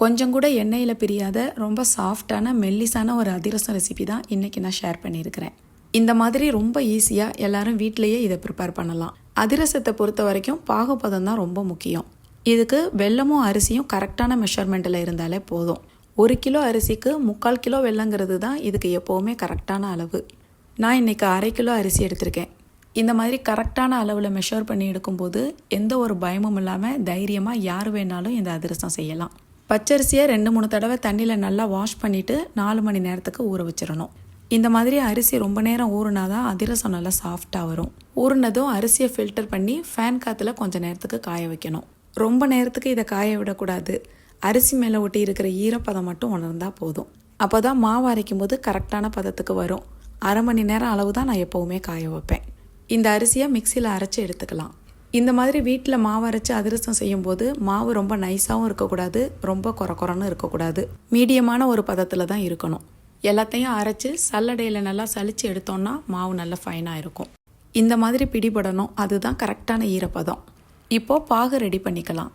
கொஞ்சம் கூட எண்ணெயில் பிரியாத ரொம்ப சாஃப்டான மெல்லிசான ஒரு அதிரசம் ரெசிபி தான் இன்றைக்கி நான் ஷேர் பண்ணியிருக்கிறேன். இந்த மாதிரி ரொம்ப ஈஸியாக எல்லாரும் வீட்டிலையே இதை ப்ரிப்பேர் பண்ணலாம். அதிரசத்தை பொறுத்த வரைக்கும் பாகுபதம் தான் ரொம்ப முக்கியம். இதுக்கு வெல்லமும் அரிசியும் கரெக்டான மெஷர்மெண்ட்டில் இருந்தாலே போதும். ஒரு கிலோ அரிசிக்கு முக்கால் கிலோ வெல்லங்கிறது தான் இதுக்கு எப்போவுமே கரெக்டான அளவு. நான் இன்றைக்கி அரை கிலோ அரிசி எடுத்திருக்கேன். இந்த மாதிரி கரெக்டான அளவில் மெஷர் பண்ணி எடுக்கும்போது எந்த ஒரு பயமும் இல்லாமல் தைரியமாக யார் வேணாலும் இந்த அதிரசம் செய்யலாம். பச்சரிசியை ரெண்டு மூணு தடவை தண்ணியில் நல்லா வாஷ் பண்ணிவிட்டு நாலு மணி நேரத்துக்கு ஊற வச்சிடணும். இந்த மாதிரி அரிசி ரொம்ப நேரம் ஊறுனா தான் அதிரசம் நல்லா சாஃப்டாக வரும். ஊறுனதும் அரிசியை ஃபில்டர் பண்ணி ஃபேன் காற்றுல கொஞ்சம் நேரத்துக்கு காய வைக்கணும். ரொம்ப நேரத்துக்கு இதை காய விடக்கூடாது. அரிசி மேலே ஒட்டி இருக்கிற ஈரப்பதம் மட்டும் உணர்ந்தால் போதும். அப்போ தான் மாவு அரைக்கும் போது கரெக்டான பதத்துக்கு வரும். அரை மணி நேரம் அளவு தான் நான் எப்போவுமே காய வைப்பேன். இந்த அரிசியை மிக்சியில் அரைச்சி எடுத்துக்கலாம். இந்த மாதிரி வீட்டில் மாவு அரைச்சி அதிரசம் செய்யும்போது மாவு ரொம்ப நைஸாகவும் இருக்கக்கூடாது ரொம்ப குறை குறைன்னு இருக்கக்கூடாது. மீடியமான ஒரு பதத்தில் தான் இருக்கணும். எல்லாத்தையும் அரைச்சி சல்லடையில் நல்லா சளிச்சு எடுத்தோம்னா மாவு நல்லா ஃபைனாக இருக்கும். இந்த மாதிரி பிடிபடணும் அதுதான் கரெக்டான ஈரப்பதம். இப்போது பாகு ரெடி பண்ணிக்கலாம்.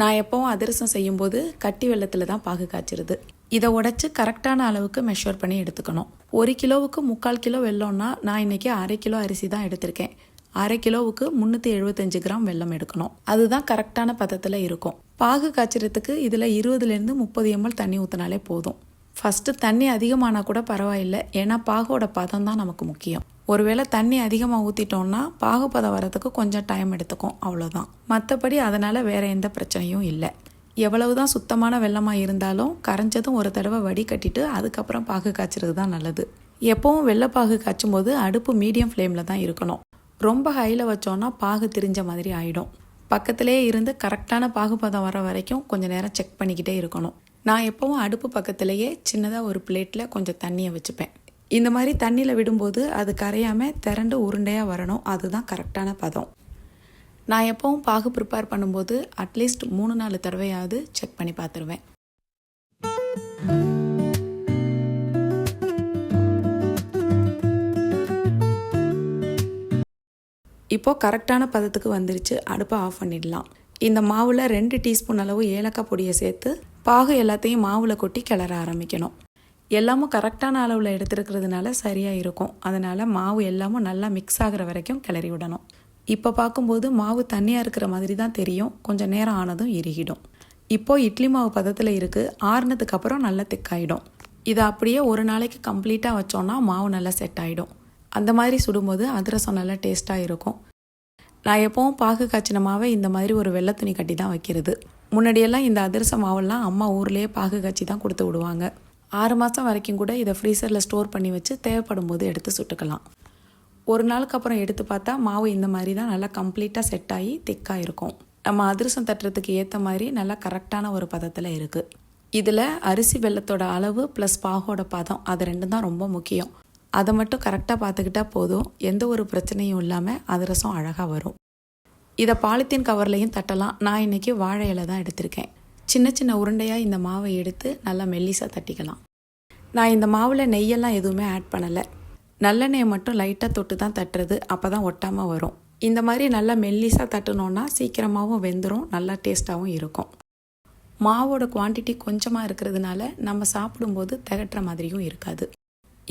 நான் எப்போவும் அதிரசம் செய்யும்போது கட்டி வெள்ளத்தில் தான் பாகு காய்ச்சிருது. இதை உடைச்சி கரெக்டான அளவுக்கு மெஷர் பண்ணி எடுத்துக்கணும். ஒரு கிலோவுக்கு முக்கால் கிலோ வெல்லம்னா நான் இன்றைக்கி அரை கிலோ அரிசி தான் எடுத்திருக்கேன். அரை கிலோவுக்கு முந்நூற்றி எழுபத்தஞ்சு கிராம் வெல்லம் எடுக்கணும். அதுதான் கரெக்டான பதத்தில் இருக்கும். பாகு காய்ச்சறதுக்கு இதில் இருபதுலேருந்து முப்பது எம்எல் தண்ணி ஊற்றினாலே போதும். ஃபஸ்ட்டு தண்ணி அதிகமானால் கூட பரவாயில்லை. ஏன்னா பாகோட பதம் தான் நமக்கு முக்கியம். ஒருவேளை தண்ணி அதிகமாக ஊற்றிட்டோம்னா பாகுபதம் வரதுக்கு கொஞ்சம் டைம் எடுத்துக்கும். அவ்வளோதான் மற்றபடி அதனால் வேற எந்த பிரச்சனையும் இல்லை. எவ்வளவு தான் சுத்தமான வெள்ளமாக இருந்தாலும் கரைஞ்சதும் ஒரு தடவை வடி கட்டிட்டு அதுக்கப்புறம் பாகு காய்ச்சறது தான் நல்லது. எப்பவும் வெள்ளைப்பாகு காய்ச்சும் போது அடுப்பு மீடியம் ஃப்ளேமில் தான் இருக்கணும். ரொம்ப ஹையில் வச்சோன்னா பாகு திரிஞ்ச மாதிரி ஆகிடும் பக்கத்திலே இருந்து கரெக்டான பாகுபதம் வர வரைக்கும் கொஞ்சம் நேரம் செக் பண்ணிக்கிட்டே இருக்கணும். நான் எப்பவும் அடுப்பு பக்கத்திலேயே சின்னதாக ஒரு பிளேட்டில் கொஞ்சம் தண்ணியை வச்சுப்பேன். இந்த மாதிரி தண்ணியில் விடும்போது அது கரையாமல் திரண்டு உருண்டையாக வரணும். அதுதான் கரெக்டான பதம். நான் எப்பவும் பாகு ப்ரிப்பேர் பண்ணும்போது அட்லீஸ்ட் மூணு நாலு தடவையாவது செக் பண்ணி பார்த்துருவேன். இப்போது கரெக்டான பதத்துக்கு வந்துருச்சு. அடுப்பை ஆஃப் பண்ணிடலாம். இந்த மாவில் ரெண்டு டீஸ்பூன் அளவு ஏலக்காய் பொடியை சேர்த்து பாகு எல்லாத்தையும் மாவில் கொட்டி கிளற ஆரம்பிக்கணும். எல்லாமும் கரெக்டான அளவில் எடுத்துருக்கிறதுனால சரியாக இருக்கும். அதனால் மாவு எல்லாமும் நல்லா மிக்ஸ் ஆகிற வரைக்கும் கிளறி விடணும். இப்போ பார்க்கும்போது மாவு தண்ணியாக இருக்கிற மாதிரி தான் தெரியும். கொஞ்சம் நேரம் ஆனதும் இறுகிடும். இப்போது இட்லி மாவு பதத்தில் இருக்குது ஆறுனதுக்கப்புறம் நல்லா திக்காயிடும் இதை அப்படியே ஒரு நாளைக்கு கம்ப்ளீட்டாக வச்சோன்னா மாவு நல்லா செட் ஆகிடும் அந்த மாதிரி சுடும்போது அதிரசம் நல்லா டேஸ்ட்டாக இருக்கும். நான் எப்போவும் பாகு காய்ச்சின மாவை இந்த மாதிரி ஒரு வெள்ளை துணி கட்டி தான் வைக்கிறது. முன்னாடியெல்லாம் இந்த அதிரச மாவெல்லாம் அம்மா ஊர்லேயே பாகு காய்ச்சி தான் கொடுத்து விடுவாங்க. ஆறு மாதம் வரைக்கும் கூட இதை ஃப்ரீசரில் ஸ்டோர் பண்ணி வச்சு தேவைப்படும் போது எடுத்து சுட்டுக்கலாம். ஒரு நாளுக்கு அப்புறம் எடுத்து பார்த்தா மாவு இந்த மாதிரி தான் நல்லா கம்ப்ளீட்டாக செட் ஆகி திக்காக இருக்கும். நம்ம அதிரசம் தட்டுறதுக்கு ஏற்ற மாதிரி நல்லா கரெக்டான ஒரு பதத்தில் இருக்குது இதில் அரிசி வெள்ளத்தோட அளவு ப்ளஸ் பாகோட பதம் அது ரெண்டும் தான் ரொம்ப முக்கியம். அதை மட்டும் கரெக்டாக பார்த்துக்கிட்டா போதும். எந்த ஒரு பிரச்சனையும் இல்லாமல் அதிரசம் அழகாக வரும். இதை பாலித்தீன் கவர்லையும் தட்டலாம். நான் இன்றைக்கி வாழை இலை தான் எடுத்திருக்கேன். சின்ன சின்ன உருண்டையாக இந்த மாவை எடுத்து நல்லா மெல்லிசாக தட்டிக்கலாம். நான் இந்த மாவில் நெய்யெல்லாம் எதுவுமே ஆட் பண்ணலை. நல்லெண்ணெயை மட்டும் லைட்டாக தொட்டு தான் தட்டுறது. அப்போ தான் ஒட்டாமல் வரும். இந்த மாதிரி நல்லா மெல்லிசாக தட்டுனோன்னா சீக்கிரமாகவும் வெந்துடும் நல்லா டேஸ்ட்டாகவும் இருக்கும். மாவோட குவான்டிட்டி கொஞ்சமாக இருக்கிறதுனால நம்ம சாப்பிடும்போது திகட்டுற மாதிரியும் இருக்காது.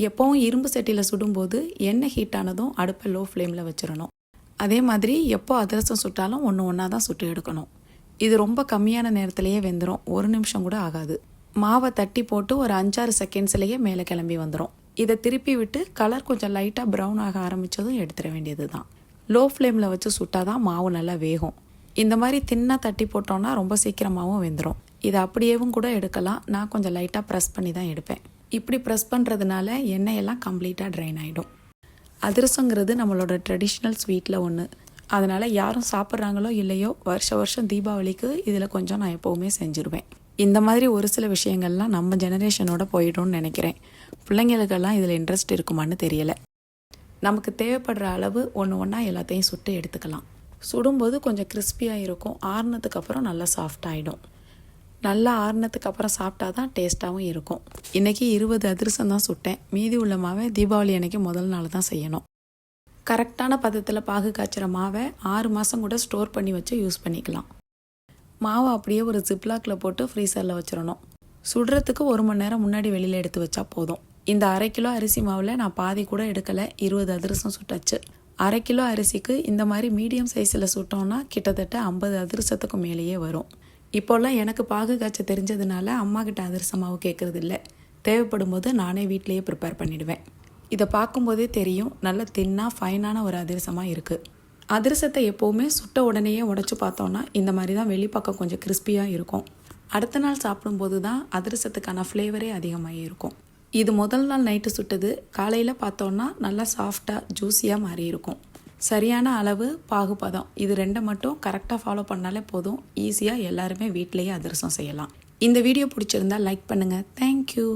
எப்போவும் இரும்பு சட்டியில் சுடும்போது எண்ணெய் ஹீட் ஆனதும் அடுப்பை லோ ஃப்ளேமில் வச்சிடணும். அதே மாதிரி எப்போ அதிரசம் சுட்டாலும் ஒன்று ஒன்றா தான் சுட்டு எடுக்கணும். இது ரொம்ப கம்மியான நேரத்திலேயே வெந்துடும் ஒரு நிமிஷம் கூட ஆகாது. மாவை தட்டி போட்டு ஒரு அஞ்சாறு செகண்ட்ஸ்லேயே மேலே கிளம்பி வந்துடும் இதை திருப்பி விட்டு கலர் கொஞ்சம் லைட்டாக ப்ரௌன் ஆக ஆரம்பித்ததும் எடுத்துட வேண்டியது தான் லோ ஃப்ளேமில் வச்சு சுட்டால் தான் மாவு நல்லா வேகும். இந்த மாதிரி தின்னாக தட்டி போட்டோன்னா ரொம்ப சீக்கிரமாகவும் வெந்துடும் இதை அப்படியேவும் கூட எடுக்கலாம். நான் கொஞ்சம் லைட்டாக ப்ரெஸ் பண்ணி தான் எடுப்பேன். இப்படி ப்ரெஸ் பண்ணுறதுனால எண்ணெயெல்லாம் கம்ப்ளீட்டாக ட்ரைன் ஆகிடும் அதிரசங்கிறது நம்மளோட ட்ரெடிஷ்னல் ஸ்வீட்டில் ஒன்று அதனால் யாரும் சாப்பிட்றாங்களோ இல்லையோ வருஷ வருஷம் தீபாவளிக்கு இதில் கொஞ்சம் நான் எப்போவுமே செஞ்சுருவேன். இந்த மாதிரி ஒரு சில விஷயங்கள்லாம் நம்ம ஜெனரேஷனோட போயிடும்னு நினைக்கிறேன். பிள்ளைங்களுக்கெல்லாம் இதில் இன்ட்ரெஸ்ட் இருக்குமான்னு தெரியலை. நமக்கு தேவைப்படுற அளவு ஒன்று ஒன்றா எல்லாத்தையும் சுட்டு எடுத்துக்கலாம். சுடும்போது கொஞ்சம் கிறிஸ்பியாக இருக்கும். ஆறுனதுக்கு அப்புறம் நல்லா சாஃப்டாகிடும் நல்லா ஆறுனதுக்கு அப்புறம் சாப்பிட்டா தான் டேஸ்ட்டாகவும் இருக்கும். இன்றைக்கி இருபது அதிரசம் தான் சுட்டேன். மீதி உள்ள மாவை தீபாவளி அன்னைக்கு முதல் நாள் தான் செய்யணும். கரெக்டான பதத்தில் பாகு காய்ச்சிற மாவை ஆறு மாதம் கூட ஸ்டோர் பண்ணி வச்சு யூஸ் பண்ணிக்கலாம். மாவை அப்படியே ஒரு ஜிப்லாக்கில் போட்டு ஃப்ரீசரில் வச்சிடணும். சுடுறதுக்கு ஒரு மணி நேரம் முன்னாடி வெளியில் எடுத்து வச்சா போதும். இந்த அரை கிலோ அரிசி மாவில் நான் பாதி கூட எடுக்கலை. இருபது அதிரசம் சுட்டாச்சு. அரை கிலோ அரிசிக்கு இந்த மாதிரி மீடியம் சைஸில் சுட்டோம்னா கிட்டத்தட்ட ஐம்பது அதிரசத்துக்கு மேலேயே வரும். இப்போல்லாம் எனக்கு பாகு காய்ச்ச தெரிஞ்சதுனால அம்மா கிட்ட அதிரச கேட்கறது இல்லை தேவைப்படும் போது நானே வீட்டிலேயே ப்ரிப்பேர் பண்ணிடுவேன். இதை பார்க்கும்போதே தெரியும் நல்ல தின்னாக ஃபைனான ஒரு அதிரசமாக இருக்குது அதிரசத்தை எப்போவுமே சுட்ட உடனேயே உடச்சி பார்த்தோன்னா இந்த மாதிரி தான் வெளிப்பக்கம் கொஞ்சம் கிறிஸ்பியாக இருக்கும். அடுத்த நாள் சாப்பிடும்போது தான் அதிரசத்துக்கான ஃப்ளேவரே அதிகமாக இருக்கும். இது முதல் நாள் நைட்டு சுட்டது. காலையில் பார்த்தோன்னா நல்லா சாஃப்டாக ஜூஸியாக மாறி இருக்கும். சரியான அளவு பாகுபதம். இது ரெண்டை மட்டும் கரெக்டாக ஃபாலோ பண்ணாலே போதும். ஈஸியாக எல்லாருமே வீட்டிலேயே அதிரசம் செய்யலாம். இந்த வீடியோ பிடிச்சிருந்தா லைக் பண்ணுங்கள் தேங்க்யூ